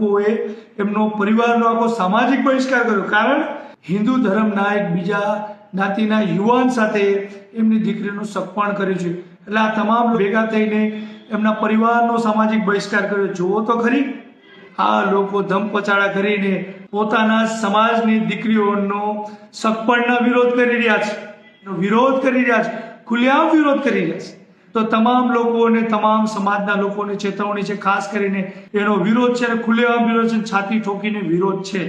લોકોએ એમનો પરિવારનો આખો સામાજિક બહિષ્કાર કર્યો. કારણ હિન્દુ ધર્મના એક બીજા જ્ઞાતિના યુવાન સાથે એમની દીકરીનું સગપણ કર્યું છે. એટલે આ તમામ ભેગા થઈને એમના પરિવારનો સામાજિક બહિષ્કાર કર્યો. જુઓ તો ખરી, આ લોકો ધમપચાડા કરીને પોતાના સમાજની દીકરીઓનો સગપણના વિરોધ કરી રહ્યા છે. વિરોધ કરી રહ્યા છે. ખુલ્લેઆમ વિરોધ કરી રહ્યા છે. તો તમામ લોકોને તમામ સમાજના લોકોને ચેતવણી છે, ખાસ કરીને એનો વિરોધ છે અને ખુલ્લેઆમ વિરોધ છે છાતી ઠોકીને વિરોધ છે.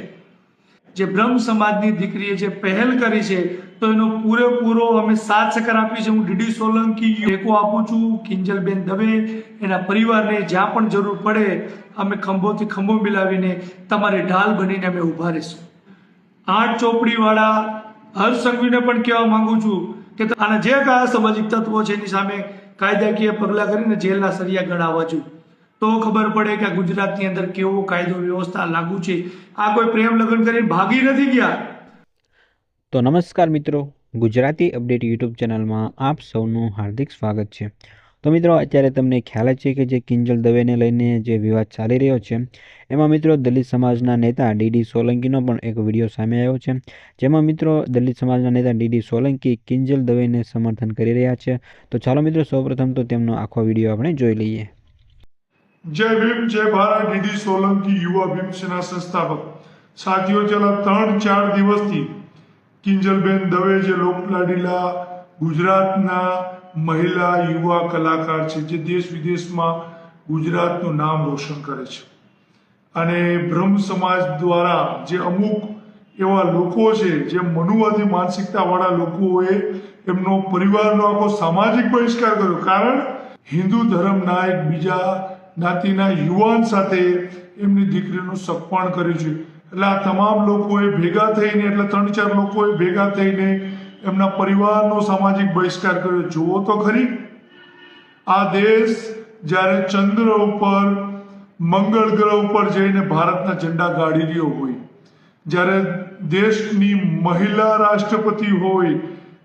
જે બ્રહ્મ સમાજની દીકરીએ જે પહેલ કરી છે, તો એનો પૂરેપૂરો અમે સાથ સહકાર આપીએ છીએ. હું ડીડી સોલંકી ટેકો આપું છું. કિંજલબેન દવે એના પરિવારને જ્યાં પણ જરૂર પડે, અમે ખંભોથી ખંભો મિલાવીને તમારે ઢાલ બનીને અમે ઊભા રહીશું. આઠ ચોપડીવાળા હર્ષ સંઘવીને પણ કહેવા માંગુ છું કે આના જે કયા સામાજિક તત્વો છે એની સામે કાયદાકીય પગલાં કરીને જેલના સરિયા ગણાવવા જોઈએ તો ખબર પડે કે ગુજરાતની અંદર કેવો કાયદો વ્યવસ્થા લાગુ છે. આ કોઈ પ્રેમ લગ્ન કરીને ભાગી નથી ગયા. તો નમસ્કાર મિત્રો, ગુજરાતી અપડેટ યુટ્યુબ ચેનલમાં આપ સૌનું હાર્દિક સ્વાગત છે. તો મિત્રો, અત્યારે તમને ખ્યાલ છે કે જે કિંજલ દવેને લઈને જે વિવાદ ચાલી રહ્યો છે, એમાં મિત્રો દલિત સમાજના નેતા ડીડી સોલંકીનો પણ એક વીડિયો સામે આવ્યો છે, જેમાં મિત્રો દલિત સમાજના નેતા ડીડી સોલંકી કિંજલ દવેને સમર્થન કરી રહ્યા છે. તો ચાલો મિત્રો, સૌપ્રથમ તો તેમનો આખો વીડિયો આપણે જોઈ લઈએ. જય ભીમ, જય ભારત, ડીડી સોલંકી યુવા ભીમસેના સંસ્થાપક. સાથીઓ, છેલ્લા ત્રણ ચાર દિવસથી કિંજલબેન દવે જે લોકલાડીલા ગુજરાતના મહિલા, યુવા કલાકાર છે જે દેશ વિદેશમાં ગુજરાતનું નામ રોશન કરે છે. અને બ્રહ્મ સમાજ દ્વારા જે અમુક એવા લોકો છે, જે મનુવાદી માનસિકતાવાળા લોકોએ એમનો પરિવારનો આખો સામાજિક બહિષ્કાર કર્યો. કારણ હિન્દુ ધર્મના એક બીજા જ્ઞાતિના યુવાન સાથે એમની દીકરીનું સપણ કર્યું છે. એટલે આ તમામ લોકોએ ભેગા થઈને, એટલે ત્રણ ચાર લોકોએ ભેગા થઈને એમના પરિવારનો સામાજિક બહિષ્કાર કર્યો. જુઓ તો ખરી. આ દેશ જ્યારે ચંદ્ર ઉપર, મંગળ ગ્રહ ઉપર જઈને ભારતના ઝંડા ગાડી રહ્યો હોય, જ્યારે દેશની મહિલા રાષ્ટ્રપતિ હોય,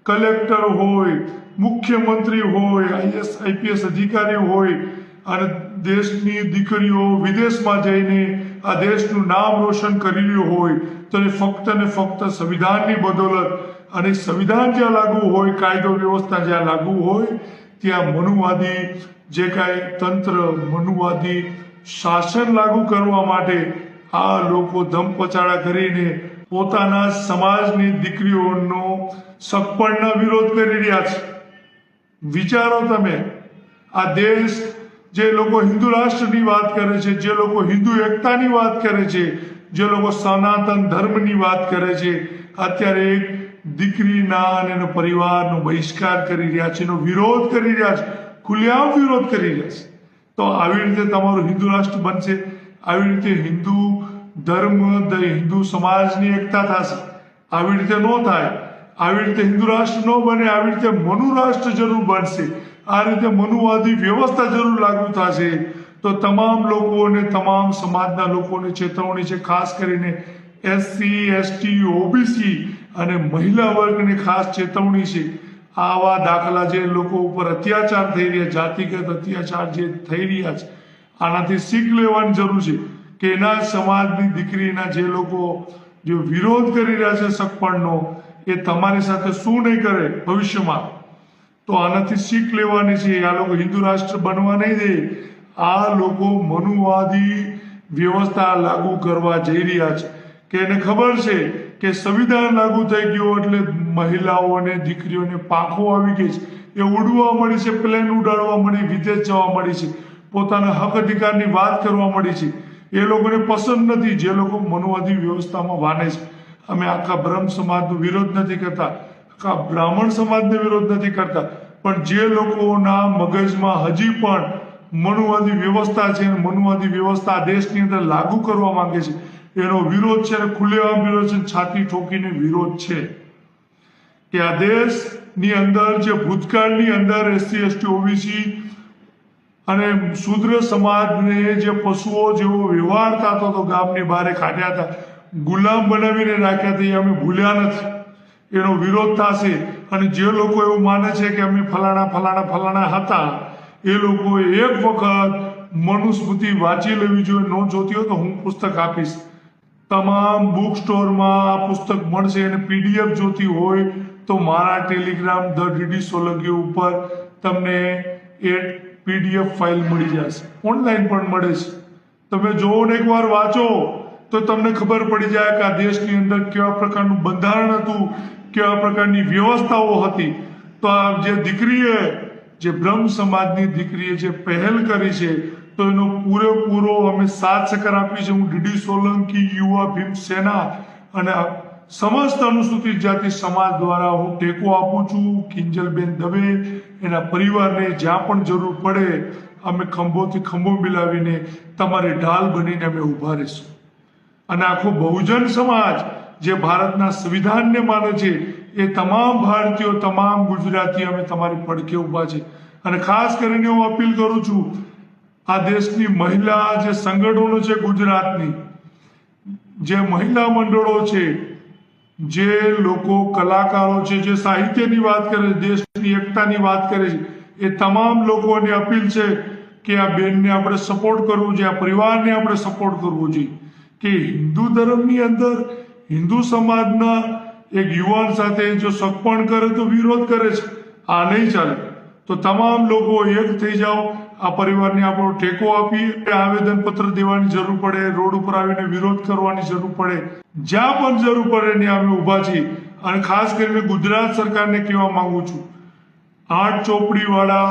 કલેક્ટર હોય, મુખ્યમંત્રી હોય, આઈએસ, આઈપીએસ અધિકારી હોય, અને દેશની દીકરીઓ વિદેશમાં જઈને આ દેશનું નામ રોશન કરી રહ્યું હોય, તો એ ફક્ત ને ફક્ત સંવિધાનની બદોલત અને સંવિધાન જ્યાં લાગુ હોય, કાયદો વ્યવસ્થા જ્યાં લાગુ હોય, ત્યાં મનુવાદી જે કાંઈ તંત્ર, મનુવાદી શાસન લાગુ કરવા માટે આ લોકો ધમપચાડા કરીને પોતાના સમાજની દીકરીઓનો સગપણના વિરોધ કરી રહ્યા છે. વિચારો તમે, આ દેશ જે લોકો હિન્દુ રાષ્ટ્રની વાત કરે છે, જે લોકો હિન્દુ એકતાની વાત કરે છે, જે લોકો સનાતન ધર્મની વાત કરે છે, અત્યારે એક દીકરીના અને એનો પરિવારનો બહિષ્કાર કરી રહ્યા છે, એનો વિરોધ કરી રહ્યા છે, ખુલ્લેઆમ વિરોધ કરી રહ્યા છે. તો આવી રીતે તમારું હિન્દુ રાષ્ટ્ર બનશે. આવી રીતે હિન્દુ ધર્મ હિન્દુ સમાજની એકતા થશે. આવી રીતે ન થાય. આવી રીતે હિન્દુ રાષ્ટ્ર ન બને, આવી રીતે મનુ રાષ્ટ્ર જરૂર બનશે. આ રીતે મનુવાદી વ્યવસ્થા જરૂર લાગુ થશે. તો તમામ લોકોને, તમામ સમાજના લોકોને, ચેતવણી છે, ખાસ કરીને એસસી, એસટી, ઓબીસી અને મહિલા વર્ગને ખાસ ચેતવણી છે. આવા દાખલા જે લોકો ઉપર અત્યાચાર થઈ રહ્યા, જાતિગત અત્યાચાર જે થઈ રહ્યા છે, આનાથી શીખ લેવાની જરૂર છે કે એના સમાજની દીકરીના જે લોકો જે વિરોધ કરી રહ્યા છે સગપણનો, એ તમારી સાથે શું નહીં કરે ભવિષ્યમાં? તો આનાથી શીખ લેવાની છે. આ લોકો હિન્દુ રાષ્ટ્ર બનવા નહીં દે. આ લોકો મનુવાદી વ્યવસ્થા લાગુ કરવા જઈ રહ્યા છે. કે એને ખબર છે કે સંવિધાન લાગુ થઈ ગયું એટલે મહિલાઓને દીકરીઓને પાંખો આવી ગઈ છે. એ ઉડવા મળી છે, પ્લેન ઉડાડવા મળી, વિદેશ જવા મળી છે. પોતાના હક અધિકારની વાત કરવા મળી છે. એ લોકોને પસંદ નથી, જે લોકો મનુવાદી વ્યવસ્થામાં વાને છે. અમે આખા બ્રહ્મ સમાજનો વિરોધ નથી કરતા, આખા બ્રાહ્મણ સમાજનો વિરોધ નથી કરતા. પણ જે લોકોના મગજમાં હજી પણ મનુવાદી વ્યવસ્થા છે, મનુવાદી વ્યવસ્થા દેશની અંદર લાગુ કરવા માંગે છે એનો વિરોધ છે અને ખુલ્લેઆમ વિરોધ છે છાતી ઠોકીને વિરોધ છે. કે આ દેશની અંદર જે ભૂતકાળની અંદર એસસી, એસટી, ઓબીસી અને શુદ્ર સમાજને જે પશુઓ જેવો વ્યવહાર થતો હતો, ગામની બહાર કાઢ્યા હતા, ગુલામ બનાવીને રાખ્યા હતા, એ અમે ભૂલ્યા નથી. એનો વિરોધ થશે અને જે લોકો એવું માને છે કે અમે ફલાણા ફલાણા ફલાણા હતા, એ લોકોએ એક વખત મનુસ્મૃતિ વાંચી લેવી જોઈએ, ન જોતી હોય તો હું પુસ્તક આપીશ. તમામ બુક સ્ટોરમાં આ પુસ્તક મળશે અને પીડીએફ જોતી હોય તો મારા ટેલિગ્રામ ધ ડીડી સોલંકી ઉપર તમને એ પીડીએફ ફાઇલ મળી જશે. ઓનલાઈન પણ મળે છે. તમે જોવો ને એકવાર વાંચો તો તમને ખબર પડી જાય કે આ દેશની અંદર કેવા પ્રકારનું બંધારણ હતું, કેવા પ્રકારની વ્યવસ્થાઓ હતી. તો આ જે દીકરીએ, જે બ્રહ્મ સમાજની દીકરીએ જે પહેલ કરી છે તો એનો પૂરેપૂરો અમે સાથ સહકાર આપી છે હું ડીડી સોલંકી યુવા ભીમ સેના અને સમસ્ત અનુસૂચિત જાતિ સમાજ દ્વારા હું ટેકો આપું છું. કિંજલબેન દવે, એના પરિવારને જ્યાં પણ જરૂર પડે, અમે ખંભોથી ખંભો મિલાવીને તમારી ઢાલ બનીને અમે ઊભા રહીશું. અને આખો બહુજન સમાજ જે ભારતના સંવિધાનને માને છે, એ તમામ ભારતીયો, તમામ ગુજરાતી અમે તમારી પડખે ઊભા છે. અને ખાસ કરીને હું અપીલ કરું છું આ દેશની મહિલા જે સંગઠનો છે ગુજરાતની, જે મહિલા મંડળો છે, જે લોકો કલાકારો છે, જે સાહિત્યની વાત કરે છે, દેશની એકતાની વાત કરે છે, એ તમામ લોકોની અપીલ છે કે આ બેનને આપણે સપોર્ટ કરવું જોઈએ, આ પરિવારને આપણે સપોર્ટ કરવો જોઈએ કે હિન્દુ ધર્મની અંદર, હિન્દુ સમાજના એક યુવાન સાથે જો સગપણ કરે તો વિરોધ કરે છે, આ નહીં ચાલે. તો તમામ લોકો એક થઈ જાઓ આ પરિવારને આપણો ટેકો આપી આવેદન પત્ર દેવાની જરૂર પડે, રોડ ઉપર આવીને વિરોધ કરવાની જરૂર પડે, જ્યાં પણ જરૂર પડે ને અમે ઊભા છીએ. અને ખાસ કરીને ગુજરાત સરકારને કહેવા માંગુ છું. આઠ ચોપડી વાળા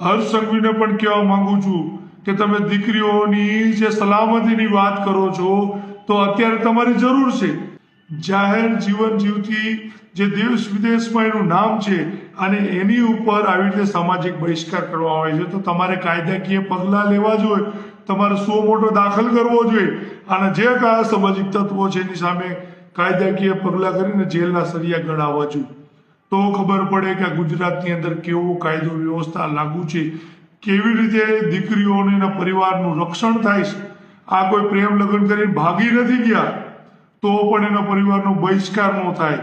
હર્ષ સંઘવીને પણ કહેવા માંગુ છું કે તમે દીકરીઓની જે સલામતીની વાત કરો છો, તો અત્યારે તમારી જરૂર છે. જાહેર જીવન જીવતી જે દેશ વિદેશમાં એનું નામ છે અને એની ઉપર આવી રીતે સામાજિક બહિષ્કાર કરવામાં આવે છે, તો તમારે કાયદાકીય પગલાં લેવા જોઈએ. તમારે સો મોટો દાખલ કરવો જોઈએ. અને જે કયા સામાજિક તત્વો છે એની સામે કાયદાકીય પગલાં કરીને જેલના સરિયા ગણાવવા જોઈએ. તો ખબર પડે કે ગુજરાતની અંદર કેવો કાયદો વ્યવસ્થા લાગુ છે, કેવી રીતે દીકરીઓને પરિવારનું રક્ષણ થાય છે. આ કોઈ પ્રેમ લગ્ન કરીને ભાગી નથી ગયા. તો પણ એના પરિવારનો બહિષ્કાર ન થાય.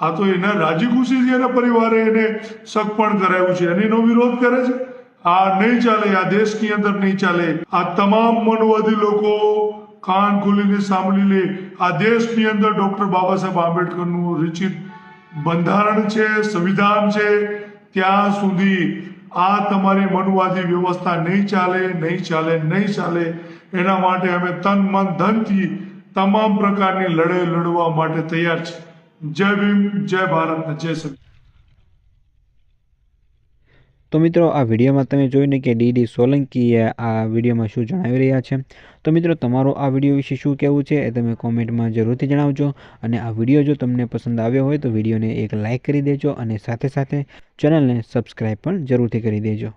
આ તો એના રાજી ખુશીથી એના પરિવારે એને સગપણ કરાવ્યું છે. અને એનો વિરોધ કરે છે? આ નહીં ચાલે, આ દેશની અંદર નહીં ચાલે. આ તમામ મનવાદી લોકો કાન ખોલીને સાંભળી લે. આ દેશની અંદર ડોક્ટર બાબા સાહેબ આંબેડકરનું રચિત બંધારણ છે, સંવિધાન છે, ત્યાં સુધી આ તમારી મનુવાદી વ્યવસ્થા નહીં ચાલે નહીં ચાલે નહીં ચાલે. એના માટે અમે તન, મન, ધનથી તમામ પ્રકારની લડાઈ લડવા માટે તૈયાર છે. જય ભીમ, જય ભારત જય સંવિધાન તો મિત્રો, આ વિડીયોમાં તમે જોઈને કે ડીડી સોલંકીએ આ વિડીયોમાં શું જણાવી રહ્યા છે. તો મિત્રો, તમારો આ વીડિયો વિશે શું કહેવું છે એ તમે કોમેન્ટમાં જરૂરથી જણાવજો અને આ વીડિયો જો તમને પસંદ આવ્યો હોય તો વિડીયોને એક લાઇક કરી દેજો અને સાથે સાથે ચેનલને સબસ્ક્રાઈબ પણ જરૂરથી કરી દેજો.